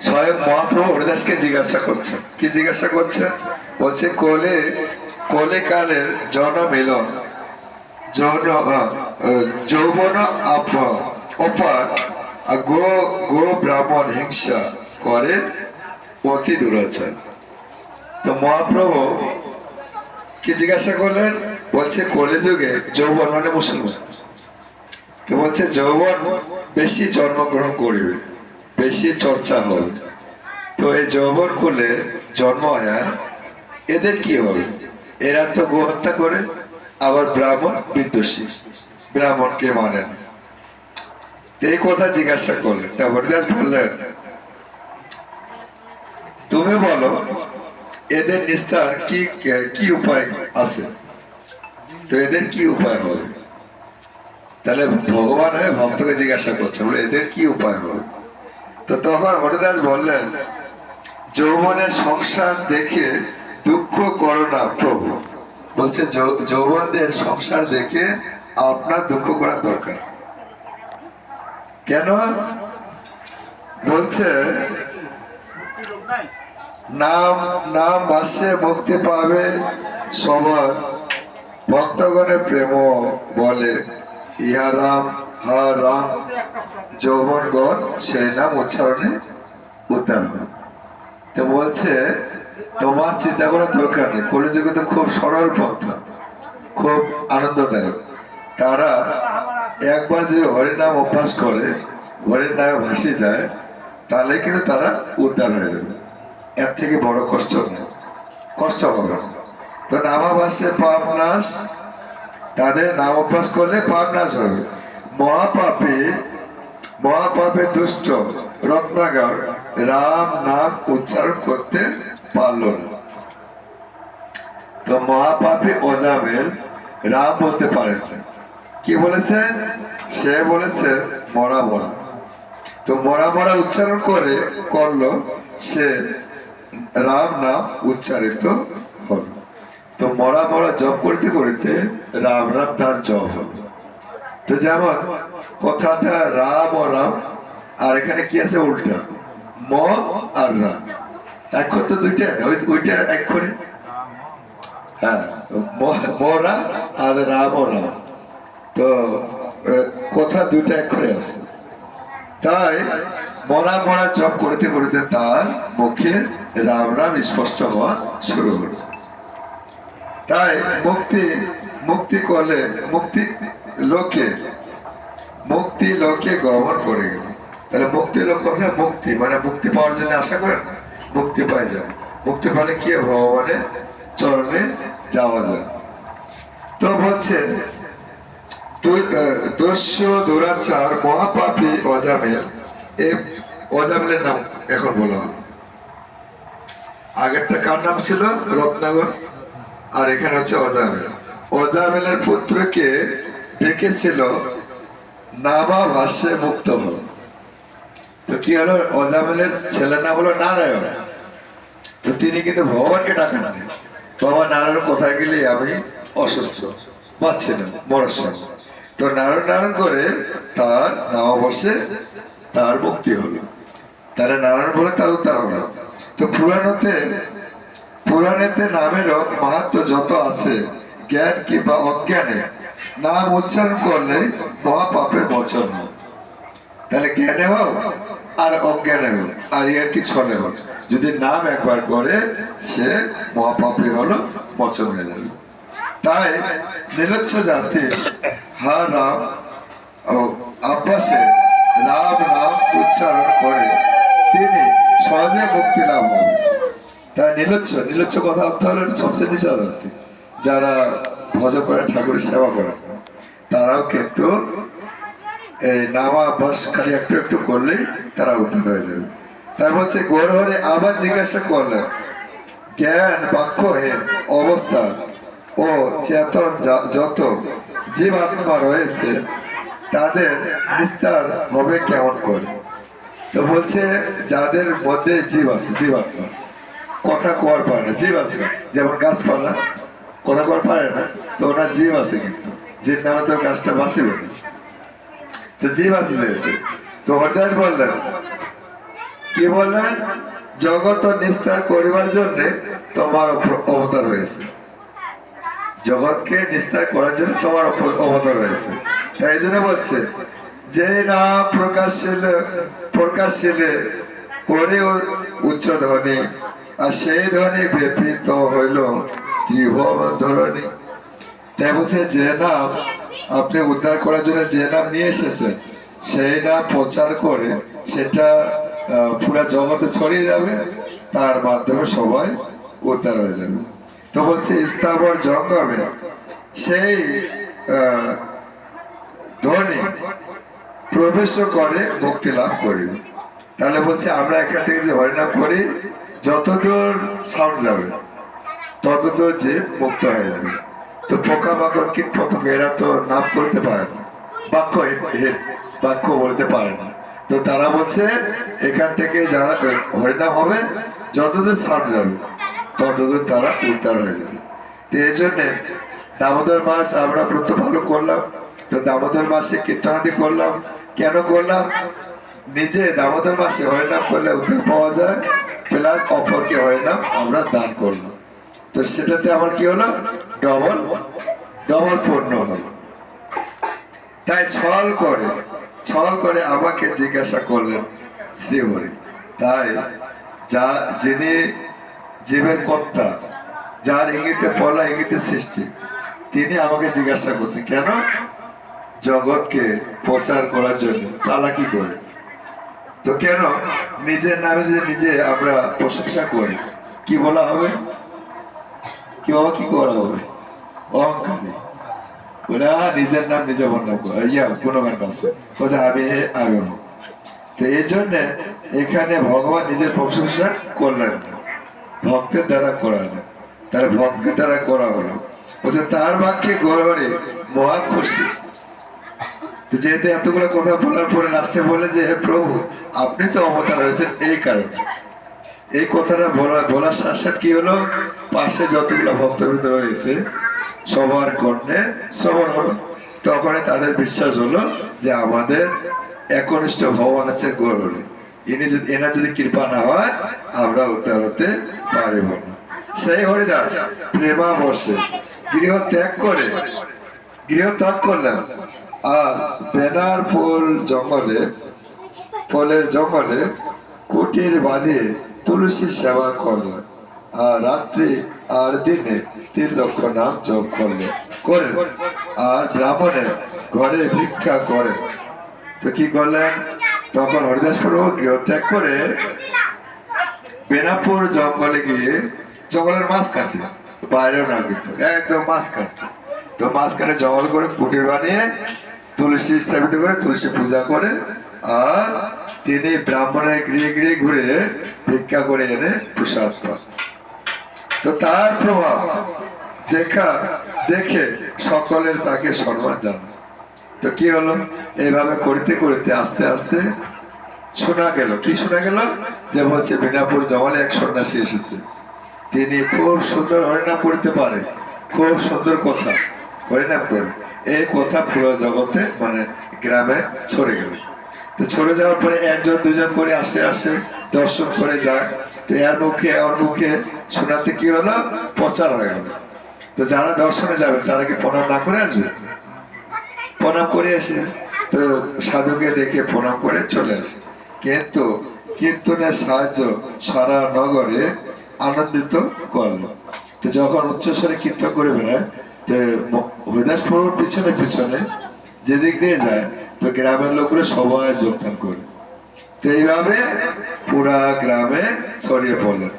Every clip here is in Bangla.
স্বয়ং মহাপ্রভু হরিদাসকে জিজ্ঞাসা করছেন কি জিজ্ঞাসা করছেন বলছে, কোলে কোলে কালের জন মিলন যৌন যৌবন আপ- অপার গো গো ব্রাহ্মণ হিংসা করে অতি দুরাচার। তো মহাপ্রভু কি জিজ্ঞাসা করলেন? বলছে, কলে যুগে যৌবন মানে মুসলমান। তো বলছে, যৌবন বেশি জন্মগ্রহণ করবে। বেশি চর্চা হবে তো এই যৌবন করলে জন্ম হয় এদের কি হবে? এরা তো গোহত্যা করে, আবার ব্রাহ্মণ বিদ্বেষী। ব্রাহ্মণকে মানে না। এই কথা জিজ্ঞাসা করলেন। তা হরিদাস বললেন, তুমি বলো, এদের নিস্তার কি কি উপায় আছে? তো এদের কি উপায় হবে? তাহলে ভগবান হয়ে ভক্তকে জিজ্ঞাসা করছে, বলে এদের কি উপায় হবে? তো তখন হরিদাস বললেন যৌবনের সংসার দেখে দুঃখ করো না প্রভু। বলছে যৌবনদের সংসার দেখে আপনার দুঃখ করার দরকার। কেন? বলছে, নাম নাম ভাষ্যে মুক্তি পাবে সবার ভক্তগণে প্রেম বলে, ইহা রাম হা রাম যৌবনগণ সেই নাম উচ্চারণে উদ্ধার হয়। তো বলছে, তোমার চিন্তা করার দরকার নেই। কলিযুগে তো খুব সরল পন্থা, খুব আনন্দদায়ক। তারা একবার যে হরির নাম অভ্যাস করে, হরির নামে ভাসি যায় তাহলে কিন্তু তারা উদ্ধার হয়ে যাবে। এর থেকে বড় কষ্ট নেই। কষ্ট হবে। তো নামাভাসে পাপ নাশ, তাদের নাম অভ্যাস করলে পাপ নাশ হবে। মহাপাপে মহাপাপে দুষ্ট রত্নাগর রাম নাম উচ্চারণ করতে পারল না। তো মহাপাপী ওজামেল রাম বলতে পারেন কি বলেছে? সে বলেছে, মরা মরা। তো মরা মরা উচ্চারণ করে, করল, সে রাম নাম উচ্চারিত হলো। তো মরা মরা জপ করতে করতে রাম রাম তার জপ হলো। তো যেমন, কথাটা রাম ও রাম, আর এখানে কি আছে উল্টা? ম আর রাম এখন তো দুইটা ওই ওইটার এক্ষরে হ্যাঁ আর রাম ও রাম। তো কথা দুইটা এক্ষরে আছে। তাই, মরা মরা জপ করতে করতে তার মুখে রাম রাম স্পষ্ট হওয়া শুরু হলো। তাই মুক্তি মুক্তি করলে মুক্তি লোকে, মুক্তি লোকে গমন করে গেল। তাহলে মুক্তি লোক কোথায়? মুক্তি মানে মুক্তি পাওয়ার জন্য আশা করেন? মুক্তি পাই যায়। মুক্তি পেলে কি ভগবানের চরণে যাওয়া যায়। তো বলছে দস্যু দুরাচার, মহাপাপী, অজামেল। এ অজামেলের নাম এখন বলা হবে। আগেরটা কার নাম ছিল? রত্নাগর আর এখানে হচ্ছে অজামেল। অজামেলের পুত্রকে ডেকেছিল নামা ভাষ্যে মুক্ত হল তো কি হলো, অজামেলের ছেলের নাম হলো নারায়ণ। তো তিনি কিন্তু ভগবানকে ডাকেন না বাবা, নারায়ণ কোথায় গেলে? আমি অসুস্থ। পাচ্ছি না, মরার তো নারায়ণ নারায়ণ করে তার নামাবর্ষে তার মুক্তি হলো। তাহলে নারায়ণ বলে তার উত্তর হলো তো পুরাণতে, পুরাণেতে নামেরও মাহাত্ম যত আছে, জ্ঞান কিংবা অজ্ঞানে নাম উচ্চারণ করলে মহাপাপের মোচন হয়। তাহলে জ্ঞানে হোক আর অজ্ঞানে হোক, আর এর কি ছলে হোক। যদি নাম একবার করে, সে মহাপাপী হলো মোচন হয়ে যাবে। তাই নিলচ্ছ জাতি, হা রাম ও আব্বাসে রাম নাম উচ্চারণ করে। তিনি সহজে মুক্তি লাভ হবে তাই নিলচ্ছ নিলচ্ছ কথা অর্থ হলো সবচেয়ে নিচে অর্থে যারা ভজ করে, ঠাকুরের সেবা করে। তারাও কিন্তু এই নামা বাস খালি একটু একটু করলেই তারা উদ্ধার হয়ে যাবে। তাই বলছে গৌরহরে আবার জিজ্ঞাসা করলেন, জ্ঞান, বাক্যহীন অবস্থা ও চেতন যত জীবাত্মা রয়েছে, তাদের নিস্তার হবে কেমন করে? তো বলছে, যাদের মধ্যে জীব আছে, জীবাত্মা, কথা কর পারে না, জীব আছে, যেমন গাছপালা, কথা কর পারে না, তো ওনার জীব আছে কিন্তু। জীব নামে তো গাছটা বাঁচিবে তো আছে যেহেতু তো হরিদাস বললেন, কি বললেন? জগৎ নিস্তার করিবার জন্য তোমার অবতার হয়েছে। জগৎকে নিস্তার করার জন্য তোমার অবতার হয়েছে। তাই জন্য বলছে, যে না প্রকাশিলে প্রকাশিলে করে উচ্চ ধ্বনি, আর সেই ধ্বনি ব্যাপিত হইল ত্রিভুবন ধরণী। তাই বলছে, যে নাম আপনি উদ্ধার করার জন্য যে নাম নিয়ে এসেছেন, সেই নাম প্রচার করে সেটা পুরা জগতে ছড়িয়ে যাবে, তার মাধ্যমে সবাই উদ্ধার হয়ে যাবে। তো বলছে, স্থাবর জঙ্গমে সেই ধ্বনি প্রবেশ করে মুক্তি লাভ করিবে তাহলে বলছে, আমরা এখান থেকে যে হরিনাম করি, যতদূর সাউন্ড যাবে, ততদূর যে মুক্ত হয়ে যাবে। তো পোকা মাকড় কীট পতঙ্গ এরা তো নাম করতে পারে না, বাক্য বাক্য বলতে পারে না। তো তারা বলছে, এখান থেকে যারা হরিনাম হবে, যতদূর সাউন্ড যাবে, ততদূর তারা উদ্ধার হয়ে যাবে। তো এই জন্যে দামোদর মাস আমরা প্রতিপালন করলাম, তো দামোদর মাসে কীর্তনাদি করলাম। কেন করলাম? নিজে দামোদর মাসে হরিনাম করলে উদ্ধার পাওয়া যায়, প্লাস অপরকে হরিনাম আমরা দান করলাম। তো সেটাতে আমার কি হলো? ডবল ডবল পূর্ণ তাই ছল করে ছল করে আমাকে জিজ্ঞাসা করলেন শ্রীহরি তাই যা যিনি জীবের কর্তা, যার ইঙ্গিতে পলা ইঙ্গিতে সৃষ্টি, তিনি আমাকে জিজ্ঞাসা করছেন, কেন? জগৎকে প্রচার করার জন্য, চালাকি করে। তো কেন? নিজের নামে যে নিজে আমরা প্রশংসা করি, কি বলা হবে? কি করা হবে অহংকারী বলে "আহ, নিজের নাম নিজে বর্ণনা করে ইয়া গুণগান কাছে বলছে আমি আমি তো এই জন্য এখানে ভগবান নিজের প্রশংসা করলেন না ভক্তের দ্বারা তার ভক্তের দ্বারা করা হলো বলছে তার বাক্যে গৌরবে মহা খুশি যেহেতু এতগুলো কথা বলার পরে লাস্টে বলে যে হে প্রভু আপনি তো অবতার হয়েছেন এই কারণে এই কথাটা বলা বলার সাথে কি হলো পাশে যতগুলো ভক্তবৃন্দ রয়েছে, সবার কর্ণে শ্রবণ হলো। তখন তাদের বিশ্বাস হলো যে আমাদের একনিষ্ঠ ভগবান আছে গৌরবে ইনি যদি, এনার যদি কৃপা না হয়, আমরা উদ্ধার হতে পারিব না। সেই হরিদাস প্রেমা বসে গৃহ ত্যাগ করে গৃহ ত্যাগ করলেন। আর বেনার ফুল জঙ্গলে, ফলের জঙ্গলে কুটির বাঁধিয়ে তুলসী সেবা করলেন। রাত্রি আর দিনে তিন লক্ষ নাম জপ করলেন করেন। আর ব্রাহ্মণের ঘরে ভিক্ষা করেন। তো কি করলেন? তখন হরিদাস প্রভু গৃহত্যাগ করে বেনাপুর জঙ্গলে গিয়ে জঙ্গলের মাছ কাটে বাইরেও না কিন্তু, একদম মাছ কাটে তো মাঝখানে জঙ্গল করে কুটির বানিয়ে তুলসী স্থাপিত করে তুলসী পূজা করে আর তিনি ব্রাহ্মণের গৃহে গৃহে ঘুরে ভিক্ষা করে এনে প্রসাদ পান। তো তার প্রভাব দেখা, দেখে সকলের তাকে সম্মান জানায়। তো কি হলো? এইভাবে করতে করতে আস্তে আস্তে শোনা গেল। কি শোনা গেল? যে বলছে বিনাপুর জঙ্গলে এক সন্ন্যাসী এসেছে। তিনি খুব সুন্দর হরিনাম করতে পারে। খুব সুন্দর কথা। হরিনাম করে। এই কথা পুরো জগতে মানে গ্রামে ছড়ে গেল। তো ছড়ে যাওয়ার পরে একজন, দুজন করে আসে আসে, দর্শন করে যাক তো এর মুখে, ওর মুখে শোনাতে কি হলো? প্রচার হয়ে গেল। তো যারা দর্শনে যাবে, তারা কি প্রণাম না করে আসবে? প্রণাম করে আসে। তো সাধুকে দেখে প্রণাম করে চলে আসে। কিন্তু কীর্তনের সাহায্য সারা নগরে আনন্দিত করল। তো যখন উচ্চস্বরে কীর্তন করে বেড়ায় যে হরিদাস প্রভুর পিছনে পিছনে যেদিক দিয়ে যায় তো গ্রামের লোকরা সবাই যোগদান করে। তো এইভাবে পুরা গ্রামে ছড়িয়ে পড়লেন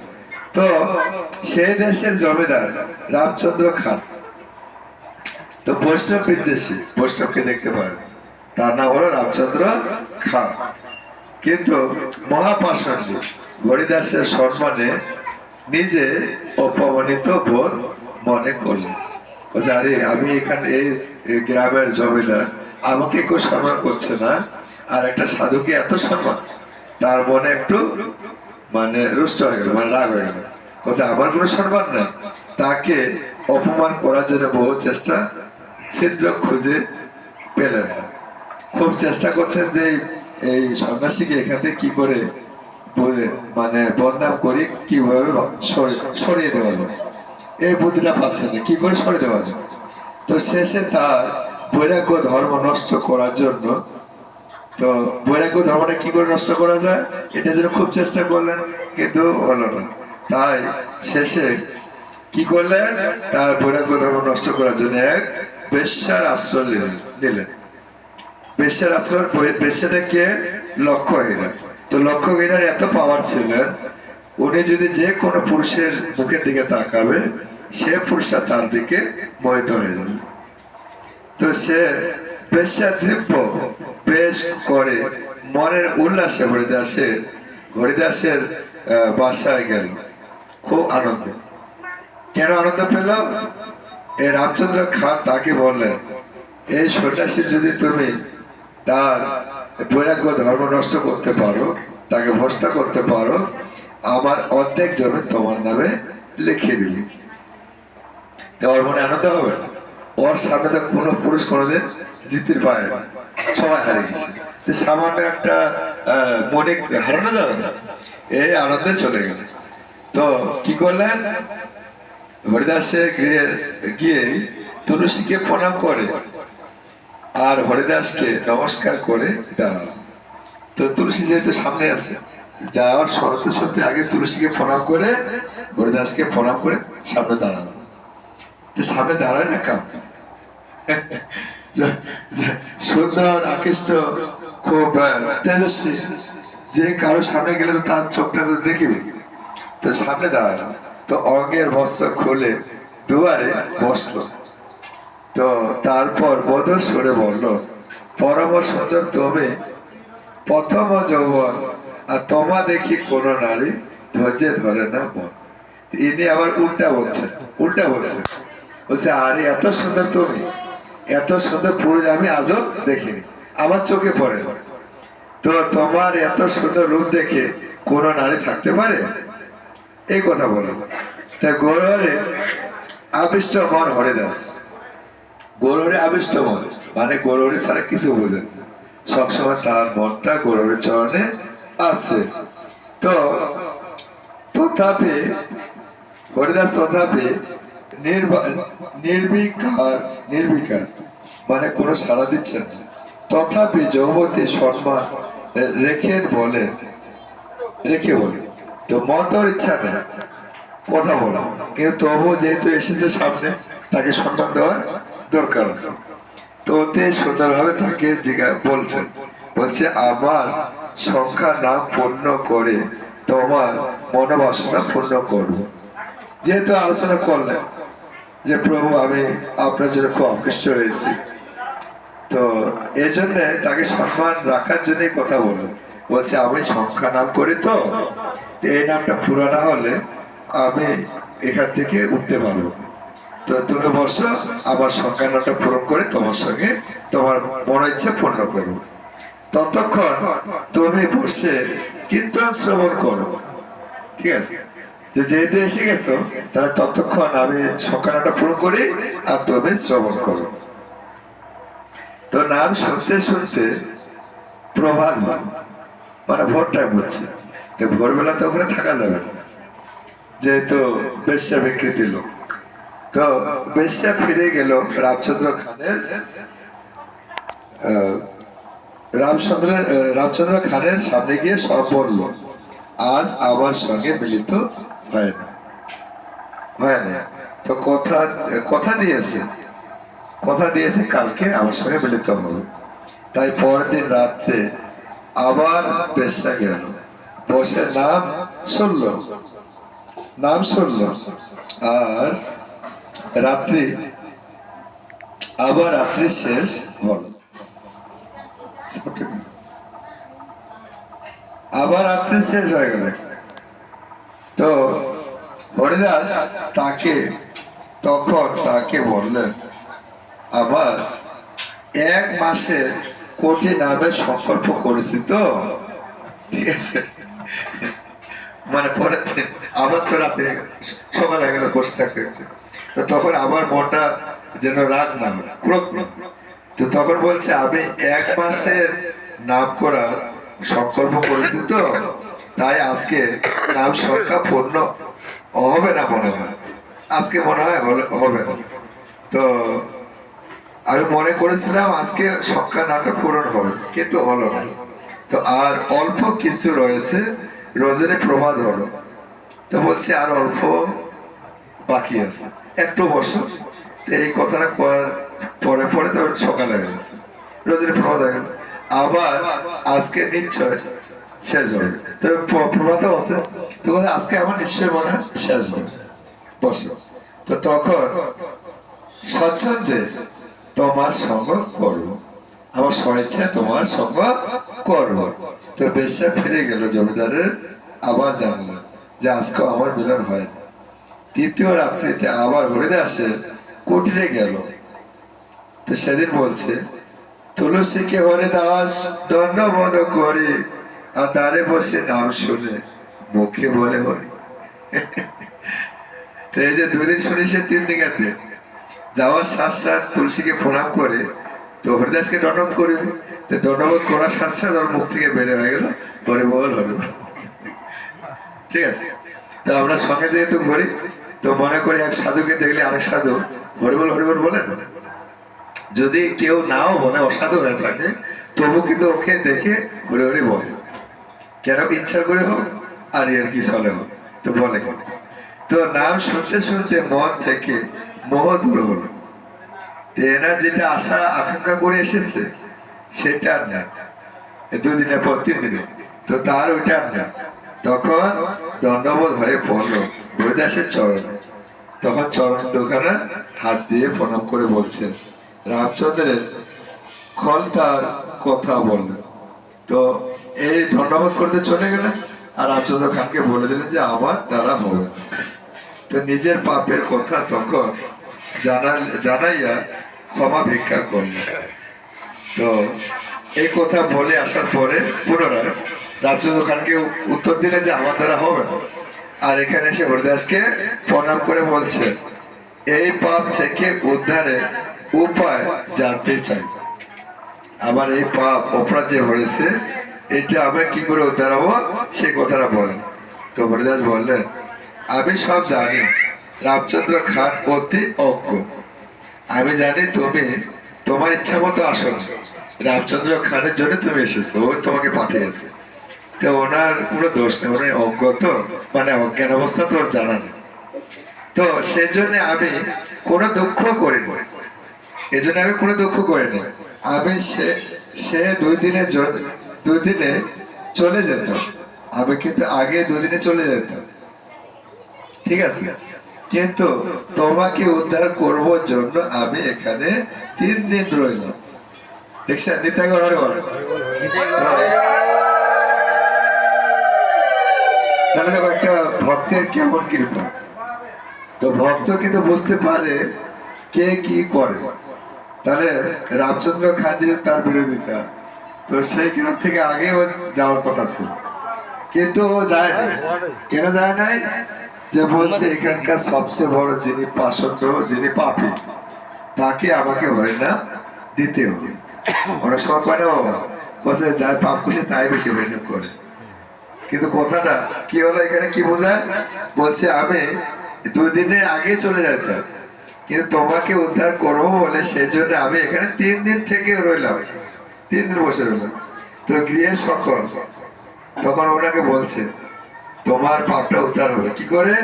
তো সেই দেশের জমিদার রামচন্দ্র খান, তো বৈষ্ণব বিদ্বেষী, বৈষ্ণবকে দেখতে পারেন। তার নাম হলো রামচন্দ্র খান। কিন্তু মহাপাষণ্ড হরিদাসের সম্মানে নিজে অপমানিত বোধ মনে করলেন। আমি এখানে এই গ্রামের জমিদার আমাকে কেউ সম্মান করছে না, আর একটা সাধুকে এত সম্মান, তার মনে একটু মানে রুষ্ট হয়ে গেল মানে রাগ হয়ে গেল। বলছে আমার কোনো সম্মান নেই। তাকে অপমান করার জন্য বহু চেষ্টা ছিদ্র খুঁজে পেলেন না। খুব চেষ্টা করছেন যে এই- সন্ন্যাসীকে এখান কি করে মানে বদনাম করি কীভাবে সরি- সরিয়ে দেওয়া যায়। এই বুদ্ধিটা পাচ্ছে না, কি করে সরিয়ে দেওয়া যায়? তো শেষে তার বৈরাগ্য ধর্ম নষ্ট করার জন্য, তো বৈরাগ্য ধর্মটা কি করে নষ্ট করা যায়? এটা জন্য খুব চেষ্টা করলেন, কিন্তু হলো না। তাই শেষে কি করলেন? তার বৈরাগ্য ধর্ম নষ্ট করার জন্য এক বেশ্যার আশ্রয় নিলেন নিলেন। বেশ্যার আশ্রয় বেশ্যাটা কে? লক্ষ্যহীনা। তো লক্ষ্য লক্ষ্যহীনার এত পাওয়ার ছিলেন, উনি যদি যে কোনো পুরুষের মুখের দিকে তাকাবে, সে পুরুষটা তার দিকে মোহিত হয়ে যাবে। তো সে তৃপ্য বেশ করে। মনের উল্লাসে হরিদাসের হরিদাসের বাসায় গেল। খুব আনন্দ। কেন আনন্দ পেল? এই রামচন্দ্র খান তাকে বললেন এই সন্ন্যাসী যদি তুমি তার বৈরাগ্য ধর্ম নষ্ট করতে পারো, তাকে ভ্রষ্ট করতে পারো, আমার অর্ধেক জমি তোমার নামে লিখে দিবি। তো ওর মনে আনন্দ হবে? ওর সামনে তো কোনো পুরুষ কোনোদিন জিততে পারে না। সবাই হারে গেছে। তো সামান্য একটা মনে হারানো যাবে না। এই আনন্দে চলে গেল। তো কি করলেন? হরিদাসের গৃহে, গিয়ে তুলসীকে প্রণাম করে আর হরিদাসকে নমস্কার করে দাঁড়াল তো তুলসী যেহেতু সামনে আছে, যাওয়ার শরতে সত্যি আগে তুলসীকে প্রণাম করে, হরিদাসকে প্রণাম করে সামনে দাঁড়াল। তো সামনে দাঁড়ায় না কাম সুন্দর, আকৃষ্ট, খুব তেজস্বী। যে কারও সামনে গেলে তো তার চোখটা তো দেখবে। তো সামনে দাঁড়াল। তো অঙ্গের বস্ত্র খুলে দুয়ারে বসল। তো তারপর মধুর সরে বলল, পরম সুন্দর তুমি, প্রথম যৌবন, আর তোমা দেখি কোন নারী ধৈর্যে ধরে না মন। ইনি আবার উল্টা বলছেন উল্টা বলছেন। বলছে, আরে, এত সুন্দর তুমি। এত সুন্দর পুরুষ আমি আজও দেখিনি। আমার চোখে পড়ে। তো তোমার এত সুন্দর রূপ দেখে কোন নারী থাকতে পারে? এই কথা বলো। তাই গৌরহরে আবিষ্ট মন হরিদাস গৌরহরে আবিষ্ট মন। মানে গৌরহরে ছাড়া কিছু বোঝেন। সবসময় তার মনটা গৌরবের চরণে আছে। তো তথাপি হরিদাস তথাপি নির্বিকার নির্বিকার মানে কোনো সাড়া দিচ্ছেন না। তথাপি যৌবতী সম্মান রেখে বলেন রেখে বলে, তো মন ইচ্ছা নেই। কথা বলা। কিন্তু তবু যেহেতু এসেছে সামনে, তাকে সম্মান দেওয়ার দরকার আছে। তো অতি সুন্দরভাবে তাকে জিজ্ঞা বলছেন। বলছে, আমার সংখ্যা নাম পূর্ণ করে তোমার মনোবাসনা পূর্ণ করব। যেহেতু আলোচনা করলেন যে প্রভু, আমি আপনার জন্য খুব আকৃষ্ট হয়েছি। তো এই জন্যে তাকে সম্মান রাখার জন্য কথা বলুন বলছে, আমি সংখ্যা নাম করি তো এই নামটা পুরো না হলে আমি এখান থেকে উঠতে পারব। তো তুমি বসো, আমার সংখ্যা নামটা পূরণ করে তোমার সঙ্গে তোমার মন ইচ্ছা পূর্ণ করব। ততক্ষণ তুমি বসে কীর্তন শ্রবণ করো। ঠিক আছে? যে যেহেতু এসে গেছো, তাহলে ততক্ষণ আমি সকালটা পুরো করি আর তুমি শ্রবণ করো। তো নাম শুনতে শুনতে প্রভাত হয় মানে ভোর টাইম হচ্ছে তো ভোরবেলা তো ওখানে থাকা যাবে না, যেহেতু বেশ্যা বিকৃতি লোক। তো বেশ্যা ফিরে গেল রামচন্দ্র খানের রামচন্দ্র রামচন্দ্র খানের সামনে গিয়ে সব বলল, আজ আমার সঙ্গে মিলিত হয় না। হয় না। তো কথা কথা দিয়েছে। কথা দিয়েছে কালকে আমার সঙ্গে মিলিত হবে তাই পরের দিন রাত্রে আবার পেশা গেল। বসে নাম শুনল। নাম শুনল। আর রাত্রি, আবার রাত্রি শেষ হল। আবার রাত্রি শেষ হয়ে গেল। তো হরিদাস তাকে, তখন তাকে বললেন আবার এক মাসে কোটি নামের সংকল্প করেছি তো? ঠিক আছে। মানে পরে আবার তো রাতে সকাল হয়ে গেল বসে থাকতে। তো তখন আবার মনটা যেন রাগ না না তো তখন বলছে, আমি এক মাসের নাম করার সংকল্প করেছি তো, তাই আজকে নাম সংখ্যা পূর্ণ হবে না মনে হয়। আজকে মনে হয় হবে না। তো, আমি মনে করেছিলাম আজকে সংখ্যা নামটা পূরণ হবে, কিন্তু হলো না। তো আর অল্প কিছু রয়েছে রজনী প্রভাত হলো। তো বলছি আর অল্প বাকি আছে। একটু বছর তো এই কথাটা করার পরে পরে তো সকালে হয়ে গেছে। রোজের প্রভাত আবার আজকে নিশ্চয় শেষ হবে। প্রভাতও আছে তো আজকে আমার নিশ্চয় মনে হয় শেষ হবে। বসো। তো তখন তোমার সঙ্গ করব, আমার স্বেচ্ছা তোমার সঙ্গ করব। তো বেশ্যা ফিরে গেল জমিদারের আবার জানলো যে আজকে আমার মিলন হয়নি তৃতীয় রাত্রিতে আবার হরিদাসের কুটিরে গেল। তো সেদিন বলছে, তুলসীকে হরিদাস দণ্ডবোধ করে আর দ্বারে বসে নাম শুনে মুখে বলে হরি। তো এই যে দুদিন শুনি সে তিন দিন যাওয়ার সাথ সাথ তুলসীকে প্রণাম করে, তো হরিদাসকে দণ্ডবোধ করবে তো দণ্ডবোধ করার সাথে সাথে ওর মুখ থেকে বেড়ে হয়ে গেল হরি বল হরি, বল। ঠিক আছে? তো আমরা সঙ্গে যেহেতু ঘুরি, তো মনে করি এক সাধুকে দেখলে আরেক সাধু হরিবল হরিবল বলেন। যদি কেউ নাও বলে অসাধু হয়ে থাকে, তবু কিন্তু ওকে দেখে হরি হরি বলে। কেন ইচ্ছা করে হোক, আর এর কি চলে হোক? তো বলে তো নাম শুনতে শুনতে মন থেকে মোহ দূর হলো। এরা যেটা আশা, আকাঙ্ক্ষা করে এসেছে, সেটা আর না। দুদিনের পর তিন দিনে। তো তার ওইটা আর না। তখন দণ্ডবোধ হয়ে পড়ল বৈদাসের চরণে। তখন চরণ দোকানে হাত দিয়ে প্রণাম করে বলছেন, রামচন্দ্রের খল তার কথা বললেন। তো এই ধন্যবাদ করতে চলে গেলেন। আর রামচন্দ্র খানকে বলে দিলেন যে, আমার তারা হবে। তো নিজের পাপের কথা তখন জানাইয়া ক্ষমা ভিক্ষা করলেন। তো এই কথা বলে আসার পরে পুনরায় রামচন্দ্র খানকে উত্তর দিলেন যে, আমার দ্বারা হবে। আর এখানে এসে হরিদাসকে প্রণাম করে বলছে, এই পাপ থেকে উদ্ধারের উপায় জানতে চাই। আমার এই পাপ অপরাধ যে হয়েছে এটা আমি কি করে উদ্ধার হব? সে কথাটা বলেন তো হরিদাস বললেন আমি সব জানি, রামচন্দ্র খান অতি অজ্ঞ। আমি জানি তুমি, তোমার ইচ্ছা মতো আসো রামচন্দ্র খানের জন্য তুমি এসেছ, ও তোমাকে পাঠিয়েছে। তো ওনার পুরো দোষ নেই, উনি অজ্ঞ তো মানে অজ্ঞান অবস্থা তোর জানা নেই। তো সেই জন্য আমি কোনো দুঃখ করিনি এই জন্য আমি কোনো দুঃখ করিনি আমি সে সে দুই দিনের জন্য দুই দিনে চলে যেতাম আমি কিন্তু আগে দুদিনে চলে যেতাম। ঠিক আছে? কিন্তু তোমাকে উদ্ধার করব জন্য আমি এখানে তিন দিন রইলাম দেখছেন? নিতাগর হরে বল। তাহলে একটা ভক্তের কেমন কৃপা। তো ভক্ত কিন্তু বুঝতে পারে কে কি করে। তাহলে রামচন্দ্র খাজি তার বিরোধিতা। তো সেই কিরণ থেকে আগে ও যাওয়ার কথা ছিল। কিন্তু ও যায় নাই। কেন যায় নাই? যে বলছে, এখানকার সবচেয়ে বড় যিনি পাশন্ড যিনি পাপি, তাকে আমাকে হরিনাম দিতে হবে। অনেক সময় না বাবা বলছে, যাই পাপ করছে, তাই বেশি হরিনাম করে। কিন্তু কথাটা কি হলো এখানে, কি বোঝায়? বলছে, আমি দুই দিনের আগে চলে যেতাম কিন্তু তোমাকে উদ্ধার করব বলে সেই জন্য আমি এখানে তিন দিন থেকে রইলাম। তিন দিন বসে রইলাম তো গৃহে সকল তখন ওনাকে বলছে, তোমার পাপটা উদ্ধার হবে। কি করে?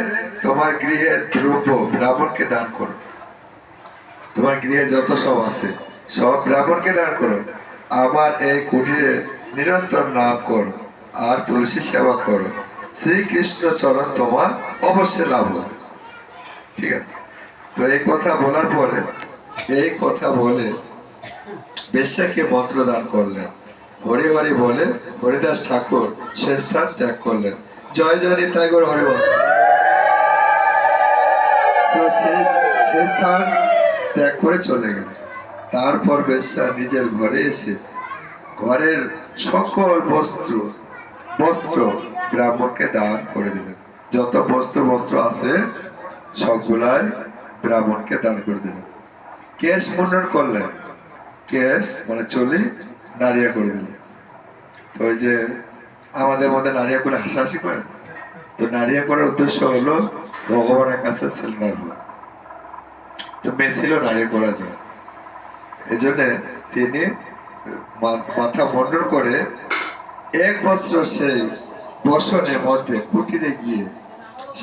তোমার গৃহের দ্রব্য ব্রাহ্মণকে দান করো। তোমার গৃহে যত সব আছে, সব ব্রাহ্মণকে দান করো। আমার এই কুটিরে নিরন্তর নাম করো আর তুলসী সেবা করো। শ্রীকৃষ্ণ চরণ তোমার অবশ্যই লাভ হবে। ঠিক আছে। তো এই কথা বলার পরে, এই কথা বলে বেশ্যাকে মন্ত্র দান করলেন। হরি হরি বলে, হরিদাস ঠাকুর, সে স্থান ত্যাগ করলেন। জয় জয় নিতাই গৌর হরি সেই স্থান ত্যাগ করে চলে গেল। তারপর বেশ্যা নিজের ঘরে এসে, ঘরের সকল বস্ত্র বস্ত্র ব্রাহ্মণকে দান করে দিলেন। যত বস্ত্র বস্ত্র আছে, সবগুলাই ব্রাহ্মণকে দান করে দিলেন। কেশ মুন্ডন করলেন। কেশ মানে চলি নারিয়া করে দিলেন তো ওই যে আমাদের মধ্যে নারিয়া করে হাসাহাসি করে? তো নারিয়া করার উদ্দেশ্য হলো, ভগবানের কাছে সিলনার তো মেসিলও নারিয়া করা যায়। এই জন্য তিনি মাথা মন্ডল করে এক বছর সেই বসনের মধ্যে কুটিরে গিয়ে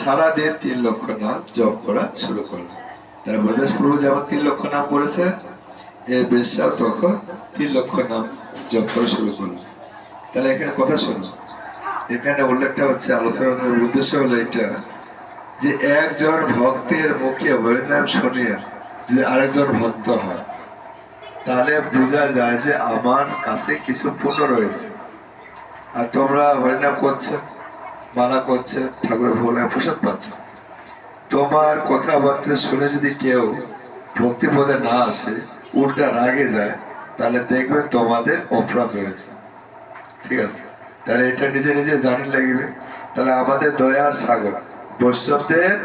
সারাদিন তিন লক্ষ নাম জপ করা শুরু করলেন। তার হরিদাস প্রভু যেমন তিন লক্ষ নাম করেছে এই বেশ্যাও তখন তিন লক্ষ নাম জপ করা শুরু করলেন তাহলে এখানে কথা শুনো। এখানে উল্লেখটা হচ্ছে, আলোচনার উদ্দেশ্য হলো এটা যে একজন ভক্তের মুখে হরিনাম শুনিয়া যদি আরেকজন ভক্ত হয়, তাহলে বোঝা যায় যে আমার কাছে কিছু পুণ্য রয়েছে। আর তোমরা হরিনাম করছে, মালা করছে, ঠাকুরের ভোলে প্রসাদ পাচ্ছে। তোমার কথাবার্তা শুনে যদি কেউ ভক্তি পদে না আসে উল্টা রাগে যায়, তাহলে দেখবেন তোমাদের অপরাধ রয়েছে। ঠিক আছে? তাহলে এটা নিজে নিজে জানি লাগবে। তাহলে আমাদের দয়ার সাগর, বৈষ্ণবদের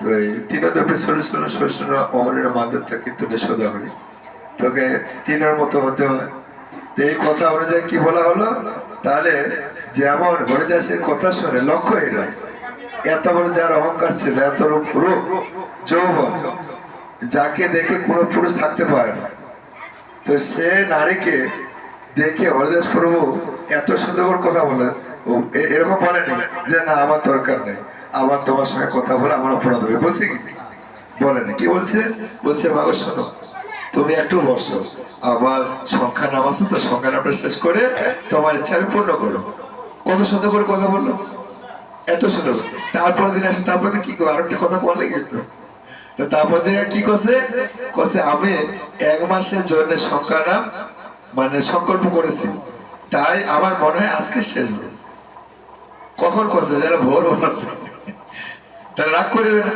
তো এই তিনদপে সরিষ্ণ সরিষ্ণ অমরের মাদের কিন্তু নেশোদা হরি তোকে তিনের মতো হতে হয়। এই কথা অনুযায়ী কি বলা হলো? তাহলে যেমন হরিদাসের কথা শুনে লক্ষ্য এরা এত বড় যার অহংকার ছিল, এত রূপ রূপ যৌবন। যাকে দেখে কোনো পুরুষ থাকতে পারে না। তো সে নারীকে দেখে হরিদাস প্রভু এত সুন্দর করে কথা বলে। এরকম বলেনি যে, না, আমার দরকার নেই। আমার তোমার সঙ্গে কথা বলে আমার অপরাধ হবে। বলছে কি? বলেনি কি বলছে? বলছে, বাবা, শোনো, তুমি একটু বসো। আমার সংখ্যা নাম আছে তো সংখ্যা নামটা শেষ করে তোমার ইচ্ছা আমি পূর্ণ করো কত সুন্দর করে কথা বলল। এত সুন্দর। তারপর দিন আসে, তারপরে কি আর একটা কথা বলে কিন্তু তো তারপর দিন কি করছে? কছে আমি এক মাসের জন্য সংখ্যা নাম মানে সংকল্প করেছি। তাই আমার মনে হয় আজকে শেষ কখন করছে? যারা ভোর আছে তাহলে রাগ করবে না।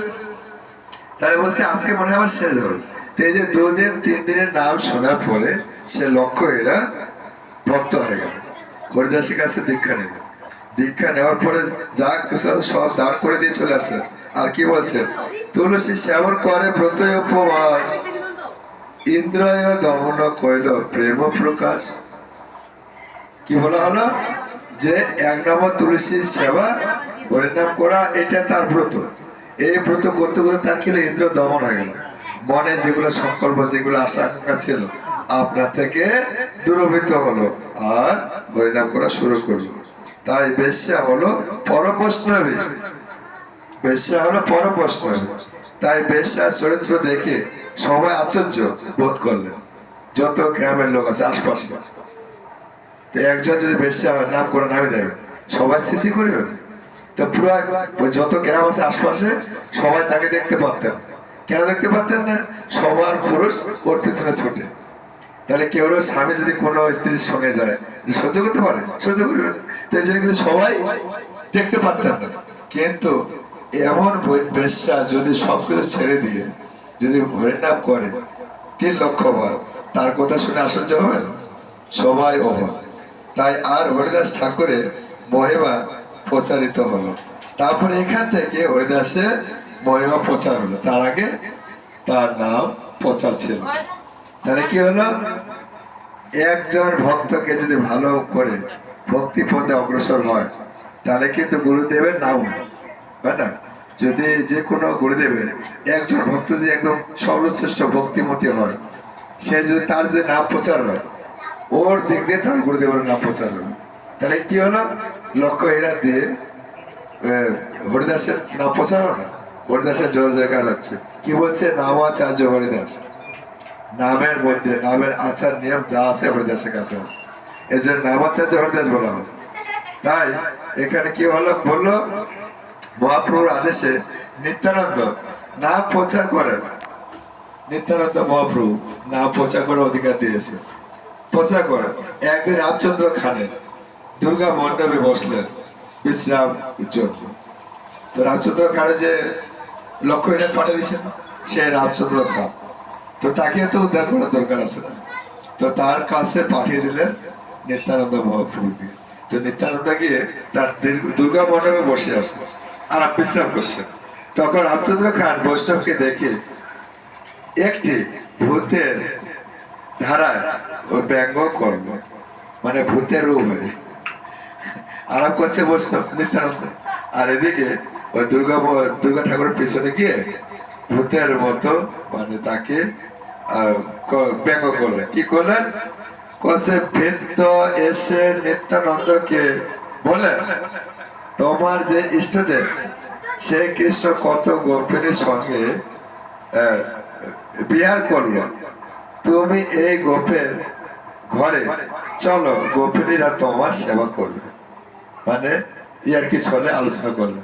তাহলে বলছে, আজকে মনে হয় আমার শেষ হবে। তো এই যে দুদিন, তিন দিনের নাম শোনার পরে সে লক্ষ্য এরা ভক্ত হয়ে গেল। হরিদাসের কাছে দীক্ষা নেবে। দীক্ষা নেওয়ার পরে যা সব দাঁড় করে দিয়ে চলে আসছে। আর কি বলছে? তুলসী সেবন করে ব্রত উপবাস। ইন্দ্রয় দমন কইল প্রেম প্রকাশ। কি বলা হলো? যে এক নম্বর তুলসীর সেবা হরিনাম করা, এটা তার ব্রত। এই ব্রত করতে করতে তার কি ইন্দ্র দমন হয়ে গেল। মনে যেগুলো সংকল্প, যেগুলো আশা আকাঙ্ক্ষা ছিল, আপনার থেকে দূরভূত হলো আর হরিনাম করা শুরু করল। তাই বেশ্যা হলো পরবৈষ্ণবী বেশ্যা হলো পরবৈষ্ণবী তাই বেশ্যার চরিত্র দেখে সবাই আশ্চর্য বোধ করলেন। যত গ্রামের লোক আছে আশপাশে। তো একজন যদি বেশ্যা হয়, নাম করে নামে দেবে সবাই সিসি করবে? তো পুরো যত গ্রাম আছে আশপাশে সবাই তাকে দেখতে পারতেন। কেন দেখতে পারতেন না? সবার পুরুষ ওর পিছনে ছুটে। তাহলে কেউ স্বামী যদি কোনো স্ত্রীর সঙ্গে যায় সহ্য করতে পারে? সহ্য করবে তো কিন্তু সবাই দেখতে পারতেন না। কিন্তু এমন বেশ্যা যদি সবকিছু ছেড়ে দিয়ে যদি হরিনাম করে, তিন লক্ষ বার তার কথা শুনে আশ্চর্য হবে সবাই অবাক। তাই আর হরিদাস ঠাকুরের মহিমা প্রচারিত হলো। তারপরে এখান থেকে হরিদাসের মহিমা প্রচার হলো। তার আগে তার নাম প্রচার ছিল। তাহলে কি হলো? একজন ভক্তকে যদি ভালো করে ভক্তি পথে অগ্রসর হয়, তাহলে কিন্তু গুরুদেবের নাম হয় হয় না? যদি যে কোনো গুরুদেবের একজন ভক্ত যদি একদম সর্বশ্রেষ্ঠ ভক্তিমতী হয়, সে যদি তার যে নাম প্রচার হয়, ওর দিক দিয়ে তার গুরুদেবের নাম প্রচার হবে তাহলে কি হলো? লক্ষ্য এরা দিয়ে হরিদাসের নাম প্রচার হবে। হরিদাসের জয় জয়কার হচ্ছে। কি বলছে? নামাচার্য হরিদাস। নামের মধ্যে, নামের আচার নিয়ম যা আছে হরিদাসের কাছে আছে। এর জন্য নামাচার্য হরিদাস বলা হলো তাই এখানে কি হলো? বলল মহাপ্রভুর আদেশে নিত্যানন্দ না প্রচার করেন। নিত্যানন্দ মহাপ্রভু না প্রচার করার অধিকার দিয়েছে। প্রচার করেন। একদিন রামচন্দ্র খানের দুর্গা মণ্ডপে বসলেন বিশ্রাম জন্য তো রামচন্দ্র খানে যে লক্ষ্য এনে পাঠিয়ে দিয়েছেন, সে রামচন্দ্র খান। তো তাকে তো উদ্ধার করার দরকার আছে না। তো তার কাছে পাঠিয়ে দিলেন নিত্যানন্দ মহাপ্রভুকে। তো নিত্যানন্দ গিয়ে তার দুর্গা মণ্ডপে বসে আছে। আর বিশ্রাম করছেন। তখন রামচন্দ্র খান বৈষ্ণবকে দেখে একটি ভূতের ধারায় ও ব্যঙ্গ করল মানে ভূতের রূপ হয়ে। আরাম করছে বসল নিত্যানন্দ। আর এদিকে ওই দুর্গা দুর্গা ঠাকুরের পিছনে গিয়ে ভূতের মতো মানে তাকে ব্যঙ্গ করলেন। কি করলেন? কসে ভৃত্য এসে নিত্যানন্দকে বলেন তোমার যে ইষ্টদেব সে কৃষ্ণ কত গোপিনীর সঙ্গে বিহার করল তুমি এই গোপের ঘরে, চলো, গোপিনীরা তোমার সেবা করবে। মানে ইয়ার কি চলে আলোচনা করল।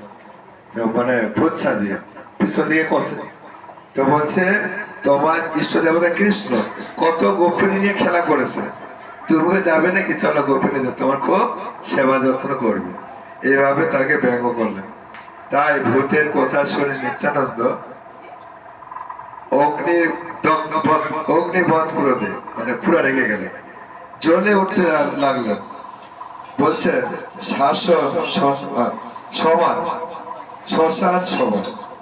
মানে ভূত সাজিয়ে, পিছন দিকে কষে তো বলছে, তোমার ইষ্ট দেবতা কৃষ্ণ কত গোপিনী নিয়ে খেলা করেছে। তুমি যাবে নাকি? চলো গোপিনীদের তোমার খুব সেবা যত্ন করবে। এইভাবে তাকে ব্যঙ্গ করলেন। তাই ভূতের কথা শুনে নিত্যানন্দ অগ্নি অগ্নিবধ ক্রোধে মানে পুরা রেগে গেলেন। জ্বলে উঠতে লাগলেন। বলছে, শাসন শ্মশান সমান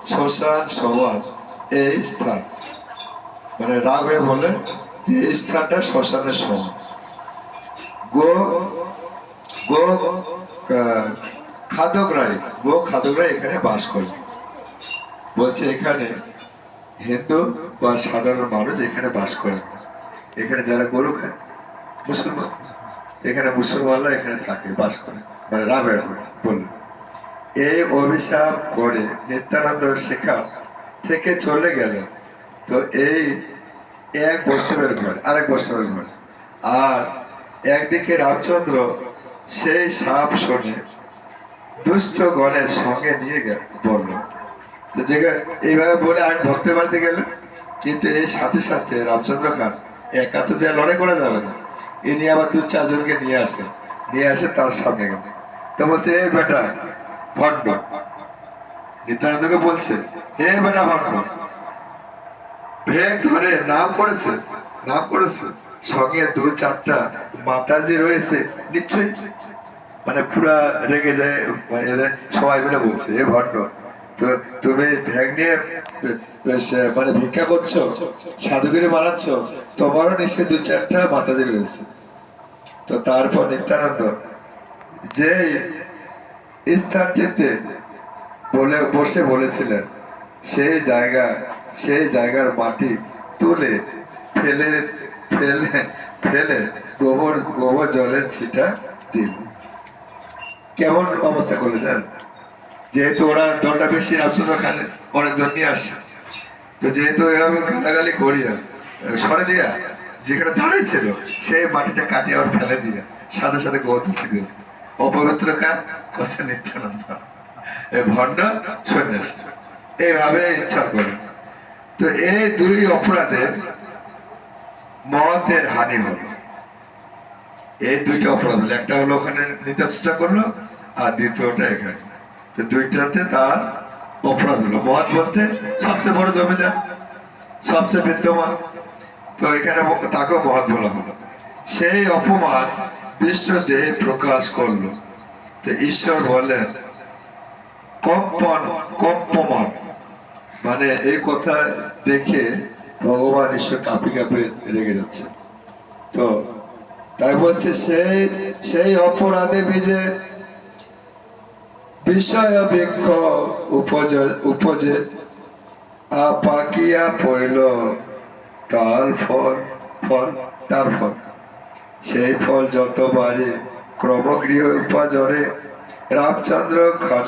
শ্মশান সমান, এই স্থান। মানে রাগ হয়ে বলে যে, এই স্থানটা শ্মশানের সমান। গো গো খাদকরাই, গো খাদকরাই এখানে বাস করে। বলছে, এখানে হিন্দু বা সাধারণ মানুষ এখানে বাস করে এখানে যারা গরু খায়, মুসলমান, এখানে মুসলমানরা এখানে থাকে, বাস করে। মানে হয়ে বলল। এই অভিশাপ করে নিত্যানন্দ শেখা থেকে চলে গেলেন তো এই এক বৈষ্ণবের ঘর, আরেক বৈষ্ণবের ঘর। আর একদিকে রামচন্দ্র সেই সাপ শোনে। দুষ্ট গণের সঙ্গে নিয়ে গেল, বলল, তো যেখানে এইভাবে বলে আমি ভক্তের বাড়িতে গেলেন কিন্তু এই সাথে সাথে রামচন্দ্র খান একা তো যে লড়াই করা যাবে না। ইনি আবার দু চারজনকে নিয়ে আসলেন। নিয়ে আসে তার সামনে গেল তো বলছে এই বেটা, ভণ্ড। নিত্যানন্দকে বলছে হে বেটা, ভণ্ড। ভেগ ধরে নাম করেছে নাম করেছে। সঙ্গে দু চারটা মাতাজি রয়েছে, নিশ্চয়ই? মানে পুরা রেগে যায় মানে সবাই মিলে বলছে, এ ভণ্ড। তো তুমি ভ্যাগ নিয়ে মানে ভিক্ষা করছ, সাধুগিরি বানাচ্ছ তোমারও নিশ্চয়ই দু চারটা মাতাজি রয়েছে। তো তারপর নিত্যানন্দ, যে স্থানটিতে বলে, বসে বলেছিলেন, সেই জায়গা, সেই জায়গার মাটি তুলে ফেলে ফেলে ফেলে গোবর গোবর জলের ছিটা কেমন অবস্থা জান? যেহেতু ওরা দলটা বেশি নিয়ে আসে। তো যেহেতু এভাবে গালাগালি করিয়া সরে দিয়া, যেখানে দাঁড়িয়ে ছিল, সেই মাটিটা কাটিয়ে আবার ফেলে দিয়া, সাথে সাথে তুলতে গেছে অপবিত্র কাজ কষে নিত্যানন্দ। এ ভণ্ড সন্ন্যাস। এইভাবে ইচ্ছা করে। তো এই দুই অপরাধে মতের হানি হলো। এই দুইটা অপরাধ হলো। একটা হলো ওখানে চর্চা করল, আর দ্বিতীয়টা এখানে। তো দুইটাতে তার অপরাধ হলো। মহৎ বলতে সবচেয়ে বড় জমিদার, সবচেয়ে বিদ্যমান। তো এখানে তাকেও মহৎ বলা হলো। সেই অপমান বিষ্ণু দেহে প্রকাশ করল। তো ঈশ্বর বললেন, কম্পন, কম্পমান। মানে এই কথা দেখে ভগবান ঈশ্বর কাঁপি কাঁপে রেগে যাচ্ছে। তো তাই বলছে সেই সেই অপরাধে বিজে বিষয় বৃক্ষ উপজে আপাকিয়া পড়ল। তার ফল ফল, তার ফল। সেই ফল যত বাড়ে, ক্রমগৃহ উপাজরে রামচন্দ্র